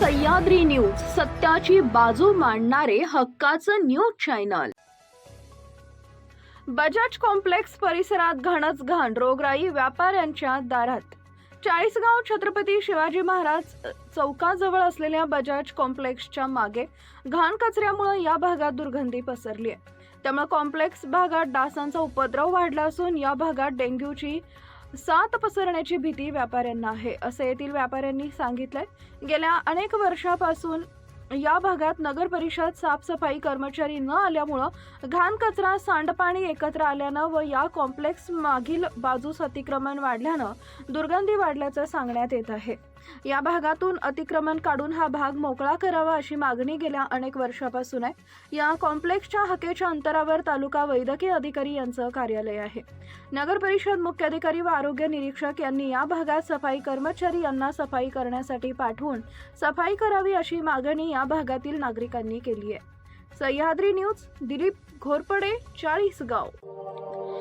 Sahyadri news सत्याची बाजू मांडणारे हक्काचं न्यूज चॅनल. बजाज कॉम्प्लेक्स परिसरात घाणच घाण रोगराई व्यापाऱ्यांच्या दारात. चाळीसगाव छत्रपती शिवाजी महाराज चौकाजवळ असलेल्या बजाज कॉम्प्लेक्सच्या मागे घाण कचऱ्यामुळे या भागात दुर्गंधी पसरली आहे त्यामुळे कॉम्प्लेक्स भागात डासांचा उपद्रव वाढला असून या भागात डेंग्यूची साथ पसरण्याची भीती व्यापाऱ्यांना आहे असं येथील व्यापाऱ्यांनी सांगितलंय. गेल्या अनेक वर्षापासून या भागात नगर परिषद साफसफाई कर्मचारी न आल्यामुळं घाण कचरा सांडपाणी एकत्र आल्यानं व या कॉम्प्लेक्स मागील बाजूस अतिक्रमण वाढल्यानं दुर्गंधी वाढल्याचं सांगण्यात येत आहे. या भागातून अतिक्रमण काढून हा भाग मोकळा करावा अशी मागणी गेल्या अनेक वर्षापासून आहे. या कॉम्प्लेक्सच्या हकेच्या अंतरावर तालुका वैद्यकीय अधिकारी यांचं कार्यालय आहे. नगर परिषद मुख्याधिकारी व आरोग्य निरीक्षक यांनी या भागात सफाई कर्मचारी यांना सफाई करण्यासाठी पाठवून सफाई करावी अशी मागणी या भागातील नागरिकांनी केली आहे. सह्याद्री न्यूज दिलीप घोरपडे चाळीसगाव.